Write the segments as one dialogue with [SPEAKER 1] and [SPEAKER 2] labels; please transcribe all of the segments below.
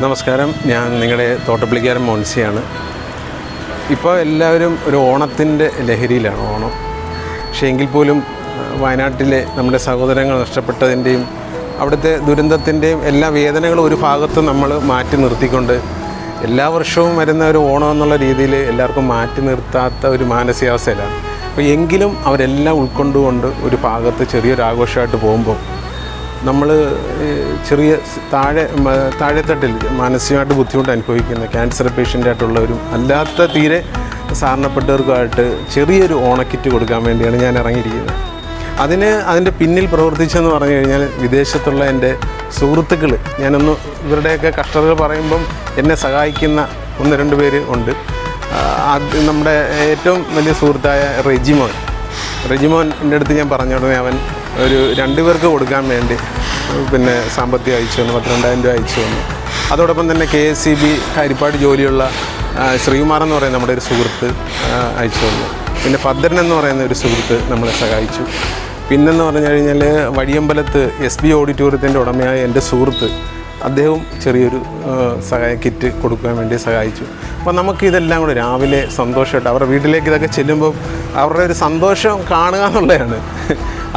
[SPEAKER 1] നമസ്കാരം. ഞാൻ നിങ്ങളുടെ തോട്ടപ്പള്ളിക്കാരൻ മോൻസിയാണ്. ഇപ്പോൾ എല്ലാവരും ഒരു ഓണത്തിന്റെ ലഹരിയിലാണ് ഓണം. പക്ഷേ എങ്കിൽ പോലും വയനാട്ടിലെ നമ്മുടെ സഹോദരങ്ങൾ നഷ്ടപ്പെട്ടതിന്റെയും അവിടുത്തെ ദുരന്തത്തിന്റെയും എല്ലാ വേദനകളും ഒരു ഭാഗത്ത് നമ്മൾ മാറ്റി നിർത്തിക്കൊണ്ട് എല്ലാ വർഷവും വരുന്ന ഒരു ഓണം എന്നുള്ള രീതിയിൽ എല്ലാവർക്കും മാറ്റി നിർത്താത്ത ഒരു മാനസികാവസ്ഥയിലാണ്. അപ്പോൾ എങ്കിലും അവരെല്ലാം ഉൾക്കൊണ്ടുകൊണ്ട് ഒരു ഭാഗത്ത് ചെറിയൊരു ആഘോഷമായിട്ട് പോകുമ്പോൾ നമ്മൾ ചെറിയ താഴെ താഴെത്തട്ടിൽ മാനസികമായിട്ട് ബുദ്ധിമുട്ട് അനുഭവിക്കുന്ന ക്യാൻസർ പേഷ്യന്റായിട്ടുള്ളവരും അല്ലാത്ത തീരെ സാധാരണപ്പെട്ടവർക്കുമായിട്ട് ചെറിയൊരു ഓണക്കിറ്റ് കൊടുക്കാൻ വേണ്ടിയാണ് ഞാൻ ഇറങ്ങിയിരിക്കുന്നത്. അതിന് അതിന്റെ പിന്നിൽ പ്രവർത്തിച്ചെന്ന് പറഞ്ഞു കഴിഞ്ഞാൽ വിദേശത്തുള്ള എന്റെ സുഹൃത്തുക്കൾ ഞാനൊന്ന് ഇവരുടെയൊക്കെ കഷ്ടതകൾ പറയുമ്പം എന്നെ സഹായിക്കുന്ന ഒന്ന് രണ്ട് പേര് ഉണ്ട്. അത് നമ്മുടെ ഏറ്റവും വലിയ സുഹൃത്തായ റെജിമോൻ. റെജിമോൻ എന്റെ അടുത്ത് ഞാൻ പറഞ്ഞ ഉടനെ അവൻ ഒരു രണ്ട് പേർക്ക് കൊടുക്കാൻ വേണ്ടി പിന്നെ സാമ്പത്തികം അയച്ചു തന്നു പന്ത്രണ്ടായിരം രൂപ അയച്ചു തന്നു. അതോടൊപ്പം തന്നെ K S C B Haripad ജോലിയുള്ള ശ്രീകുമാർ എന്ന് പറയുന്ന നമ്മുടെ ഒരു സുഹൃത്ത് അയച്ചു തന്നു. പിന്നെ ഭദ്രൻ എന്ന് പറയുന്ന ഒരു സുഹൃത്ത് നമ്മളെ സഹായിച്ചു. പിന്നെന്ന് പറഞ്ഞു കഴിഞ്ഞാൽ വഴിയമ്പലത്ത് എസ് ബി ഓഡിറ്റോറിയത്തിന്റെ ഉടമയായ എന്റെ സുഹൃത്ത് അദ്ദേഹവും ചെറിയൊരു സഹായ കിറ്റ് കൊടുക്കാൻ വേണ്ടി സഹായിച്ചു. അപ്പോൾ നമുക്ക് ഇതെല്ലാം കൂടെ രാവിലെ സന്തോഷമായിട്ട് അവരുടെ വീട്ടിലേക്ക് ഇതൊക്കെ ചെല്ലുമ്പോൾ അവരുടെ ഒരു സന്തോഷം കാണുക എന്നുള്ളതാണ്.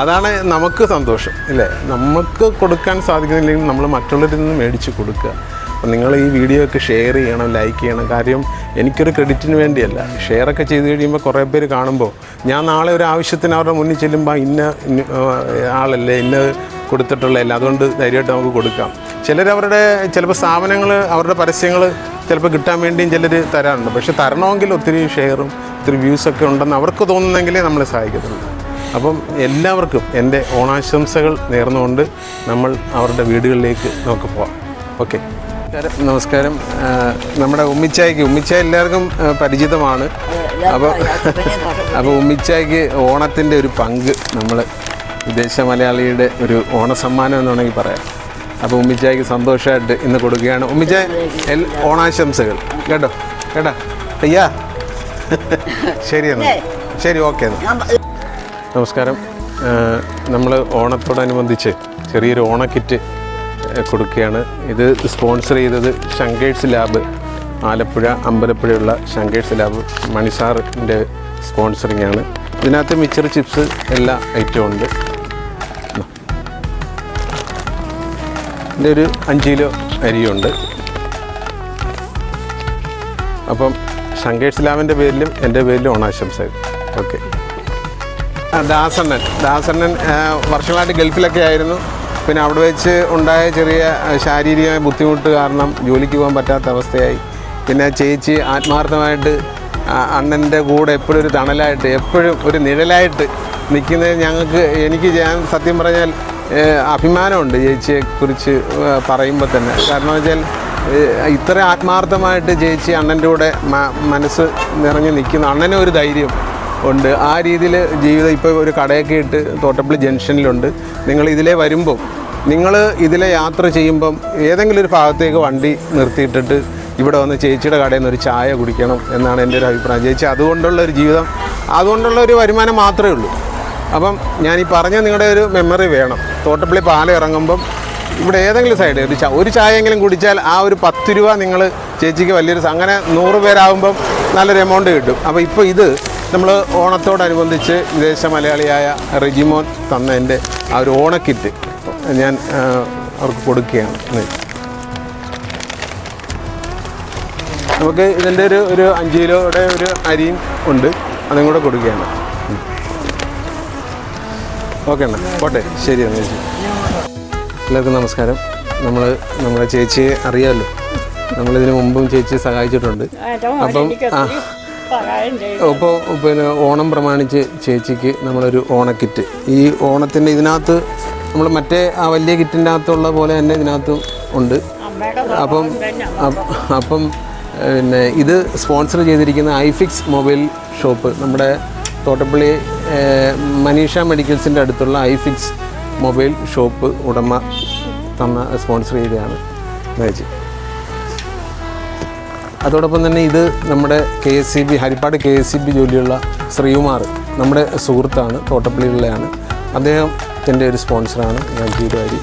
[SPEAKER 1] അതാണ് നമുക്ക് സന്തോഷം ഇല്ലേ? നമുക്ക് കൊടുക്കാൻ സാധിക്കുന്നില്ലെങ്കിൽ നമ്മൾ മറ്റുള്ളവരിൽ നിന്ന് മേടിച്ച് കൊടുക്കുക. അപ്പം നിങ്ങൾ ഈ വീഡിയോ ഒക്കെ ഷെയർ ചെയ്യണം ലൈക്ക് ചെയ്യണം. കാര്യം എനിക്കൊരു ക്രെഡിറ്റിന് വേണ്ടിയല്ല. ഷെയറൊക്കെ ചെയ്ത് കഴിയുമ്പോൾ കുറേ പേര് കാണുമ്പോൾ ഞാൻ നാളെ ഒരു ആവശ്യത്തിന് അവരുടെ മുന്നിൽ ചെല്ലുമ്പോൾ ഇന്ന ആളല്ലേ ഇന്ന കൊടുത്തിട്ടുള്ളതല്ല? അതുകൊണ്ട് ധൈര്യമായിട്ട് നമുക്ക് കൊടുക്കാം. ചിലർ അവരുടെ ചിലപ്പോൾ സ്ഥാപനങ്ങൾ അവരുടെ പരസ്യങ്ങൾ ചിലപ്പോൾ കിട്ടാൻ വേണ്ടിയും ചിലർ തരാറുണ്ട്. പക്ഷെ തരണമെങ്കിൽ ഒത്തിരി ഷെയറും ഒത്തിരി വ്യൂസൊക്കെ ഉണ്ടെന്ന് അവർക്ക് തോന്നുന്നെങ്കിലേ നമ്മളെ സഹായിക്കത്തുള്ളൂ. അപ്പം എല്ലാവർക്കും എന്റെ ഓണാശംസകൾ നേർന്നുകൊണ്ട് നമ്മൾ അവരുടെ വീടുകളിലേക്ക് നമുക്ക് പോവാം. ഓക്കെ. നമസ്കാരം. നമ്മുടെ ഉമ്മിച്ചായ്ക്ക് ഉമ്മിച്ചായ എല്ലാവർക്കും പരിചിതമാണ്. അപ്പോൾ അപ്പോൾ ഉമ്മിച്ചായ്ക്ക് ഓണത്തിന്റെ ഒരു പങ്ക് നമ്മൾ വിദേശ മലയാളിയുടെ ഒരു ഓണസമ്മാനം എന്ന് വേണമെങ്കിൽ പറയാം. അപ്പോൾ ഉമ്മിച്ചായ്ക്ക് സന്തോഷമായിട്ട് ഇന്ന് കൊടുക്കുകയാണ്. ഉമ്മിച്ചായ എൽ ഓണാശംസകൾ. കേട്ടോ? കേട്ടാ? അയ്യാ? ശരി എന്നാൽ ശരി ഓക്കെ എന്നാൽ നമസ്കാരം. നമ്മൾ ഓണത്തോടനുബന്ധിച്ച് ചെറിയൊരു ഓണക്കിറ്റ് കൊടുക്കുകയാണ്. ഇത് സ്പോൺസർ ചെയ്തത് ശങ്കേഴ്സ് ലാബ് ആലപ്പുഴ അമ്പലപ്പുഴയുള്ള ശങ്കേഴ്സ് ലാബ് മണിസാറിന്റെ സ്പോൺസറിങ് ആണ്. ഇതിനകത്ത് മിച്ചർ ചിപ്സ് എല്ലാ ഐറ്റവും ഉണ്ട്. ഇതിന്റെ ഒരു അഞ്ച് കിലോ അരിയുണ്ട് അപ്പം ശങ്കേഴ്സ് ലാബിന്റെ പേരിലും എന്റെ പേരിലും ഓണാശംസ ഓക്കെ. ദാസണ്ണൻ. ദാസണ്ണൻ വർഷങ്ങളായിട്ട് ഗൾഫിലൊക്കെ ആയിരുന്നു. പിന്നെ അവിടെ വെച്ച് ഉണ്ടായ ചെറിയ ശാരീരികമായ ബുദ്ധിമുട്ട് കാരണം ജോലിക്ക് പോകാൻ പറ്റാത്ത അവസ്ഥയായി. പിന്നെ ചേച്ചി ആത്മാർത്ഥമായിട്ട് അണ്ണന്റെ കൂടെ എപ്പോഴും ഒരു തണലായിട്ട് എപ്പോഴും ഒരു നിഴലായിട്ട് നിൽക്കുന്നത് ഞങ്ങൾക്ക് എനിക്ക് ഞാൻ സത്യം പറഞ്ഞാൽ അഭിമാനമുണ്ട് അഭിമാനമുണ്ട് ചേച്ചിയെക്കുറിച്ച് പറയുമ്പോൾ തന്നെ. കാരണം വെച്ചാൽ ഇത്ര ആത്മാർത്ഥമായിട്ട് ചേച്ചി അണ്ണന്റെ കൂടെ മനസ്സ് നിറഞ്ഞു നിൽക്കുന്ന. അണ്ണനെ ഒരു ധൈര്യം. ഉണ്ട്. ആ രീതിയിൽ ജീവിതം ഇപ്പോൾ ഒരു കടയൊക്കെ ഇട്ട് തോട്ടപ്പള്ളി ജംഗ്ഷനിലുണ്ട്. നിങ്ങൾ ഇതിലേ വരുമ്പോൾ നിങ്ങൾ ഇതിലെ യാത്ര ചെയ്യുമ്പം ഏതെങ്കിലും ഒരു ഭാഗത്തേക്ക് വണ്ടി നിർത്തിയിട്ടിട്ട് ഇവിടെ വന്ന് ചേച്ചിയുടെ കടയിൽ നിന്ന് ഒരു ചായ കുടിക്കണം എന്നാണ് എന്റെ ഒരു അഭിപ്രായം. ചേച്ചി അതുകൊണ്ടുള്ള ഒരു ജീവിതം അതുകൊണ്ടുള്ള ഒരു വരുമാനം മാത്രമേ ഉള്ളൂ. അപ്പം ഞാൻ ഈ പറഞ്ഞ നിങ്ങളുടെ ഒരു മെമ്മറി വേണം. തോട്ടപ്പള്ളി പാലം ഇറങ്ങുമ്പം ഇവിടെ ഏതെങ്കിലും സൈഡ് ഒരു ഒരു ചായയെങ്കിലും കുടിച്ചാൽ ആ ഒരു പത്ത് രൂപ നിങ്ങൾ ചേച്ചിക്ക് വലിയൊരു അങ്ങനെ നൂറ് പേരാകുമ്പം നല്ലൊരു എമൗണ്ട് കിട്ടും. അപ്പോൾ ഇപ്പോൾ ഇത് നമ്മൾ ഓണത്തോടനുബന്ധിച്ച് വിദേശ മലയാളിയായ റിജിമോൻ തന്ന എന്റെ ആ ഒരു ഓണക്കിറ്റ് ഞാൻ അവർക്ക് കൊടുക്കുകയാണ്. നമുക്ക് ഇതിന്റെ ഒരു ഒരു അഞ്ച് കിലോയുടെ ഒരു അരിയും ഉണ്ട്. അതും കൂടെ കൊടുക്കുകയാണ്. ഓക്കെ അണ്ണ പോട്ടെ. ശരി എന്നാ ചേച്ചി എല്ലാവർക്കും നമസ്കാരം. നമ്മൾ നമ്മളെ ചേച്ചിയെ അറിയാമല്ലോ. നമ്മളിതിനു മുമ്പും ചേച്ചി സഹായിച്ചിട്ടുണ്ട്. അപ്പം ആ അപ്പോൾ പിന്നെ ഓണം പ്രമാണിച്ച് ചേച്ചിക്ക് നമ്മളൊരു ഓണക്കിറ്റ്. ഈ ഓണത്തിന്റെ ഇതിനകത്ത് നമ്മൾ മറ്റേ ആ വലിയ കിറ്റിന്റെ അകത്തുള്ള പോലെ തന്നെ ഇതിനകത്തും ഉണ്ട്. അപ്പം അപ്പം പിന്നെ ഇത് സ്പോൺസർ ചെയ്തിരിക്കുന്ന ഐഫിക്സ് മൊബൈൽ ഷോപ്പ് നമ്മുടെ തോട്ടപ്പള്ളി മനീഷ മെഡിക്കൽസിന്റെ അടുത്തുള്ള ഐഫിക്സ് മൊബൈൽ ഷോപ്പ് ഉടമ തന്ന സ്പോൺസർ ചെയ്തതാണ് ചേച്ചി അതോടൊപ്പം തന്നെ ഇത് നമ്മുടെ K S C B Haripad K S C B ജോലിയുള്ള ശ്രീകുമാർ നമ്മുടെ സുഹൃത്താണ് തോട്ടപ്പള്ളിയിലുള്ളതാണ് അദ്ദേഹത്തിന്റെ ഒരു സ്പോൺസറാണ് ഞാൻ
[SPEAKER 2] ജീവിതവാരി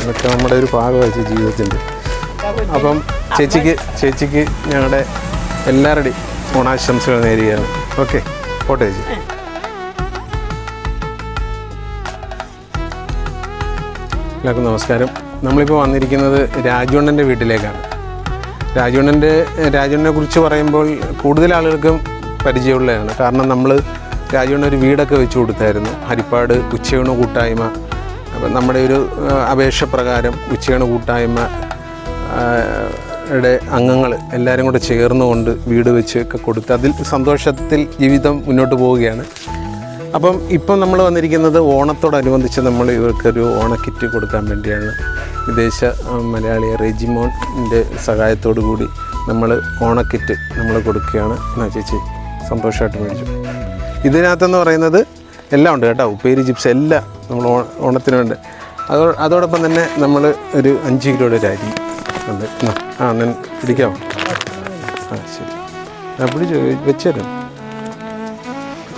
[SPEAKER 1] അതൊക്കെ നമ്മുടെ ഒരു ഭാഗമായി ജീവിതത്തിന്റെ. അപ്പം ചേച്ചിക്ക് ചേച്ചിക്ക് ഞങ്ങളുടെ എല്ലാവരുടെയും ഓണാശംസകൾ നേരുകയാണ്. ഓക്കെ പോട്ടെ ചേച്ചി. എല്ലാവർക്കും നമസ്കാരം. നമ്മളിപ്പോൾ വന്നിരിക്കുന്നത് രാജുണ്ണന്റെ വീട്ടിലേക്കാണ്. രാജുണ്ണന്റെ രാജുണ്ണനെ കുറിച്ച് പറയുമ്പോൾ കൂടുതൽ ആളുകൾക്കും പരിചയമുള്ളതാണ്. കാരണം നമ്മൾ രാജുണ്ണൻ ഒരു വീടൊക്കെ വെച്ച് കൊടുത്തായിരുന്നു. ഹരിപ്പാട് ഉച്ചയൂണ് കൂട്ടായ്മ. അപ്പം നമ്മുടെ ഒരു അപേക്ഷ പ്രകാരം ഉച്ചയൂണ് കൂട്ടായ്മ യുടെ അംഗങ്ങൾ എല്ലാവരും കൂടെ ചേർന്നുകൊണ്ട് വീട് വെച്ച് ഒക്കെ കൊടുത്ത് അതിൽ സന്തോഷത്തിൽ ജീവിതം മുന്നോട്ട് പോവുകയാണ്. അപ്പം ഇപ്പം നമ്മൾ വന്നിരിക്കുന്നത് ഓണത്തോടനുബന്ധിച്ച് നമ്മൾ ഇവർക്കൊരു ഓണക്കിറ്റ് കൊടുക്കാൻ വേണ്ടിയാണ് വിദേശ മലയാളി റെജിമോന്റെ സഹായത്തോടു കൂടി നമ്മൾ ഓണക്കിറ്റ് നമ്മൾ കൊടുക്കുകയാണ്. എന്നാ ചേച്ചി സന്തോഷമായിട്ട് മേടിച്ചു. ഇതിനകത്തെന്ന് പറയുന്നത് എല്ലാം ഉണ്ട് കേട്ടോ. ഉപ്പേരി ചിപ്സ് എല്ലാം നമ്മൾ ഓണത്തിന് വേണ്ട. അതോ അതോടൊപ്പം തന്നെ നമ്മൾ ഒരു അഞ്ച് കിലോയുടെ ഒരു അരി ഉണ്ട്. ആ ഞാൻ പിടിക്കാമോ ആ ശരി. അപ്പോൾ വെച്ചു തരാം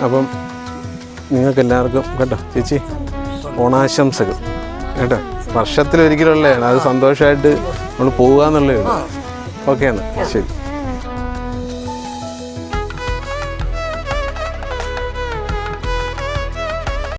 [SPEAKER 1] അപ്പം നിങ്ങൾക്ക് എല്ലാവർക്കും കേട്ടോ ചേച്ചി ഓണാശംസകൾ. കേട്ടോ വർഷത്തിലൊരിക്കലുള്ളതാണ് അത് സന്തോഷമായിട്ട് നമ്മൾ പോവുക എന്നുള്ളതാണ് ഓക്കെയാണ് ശരി.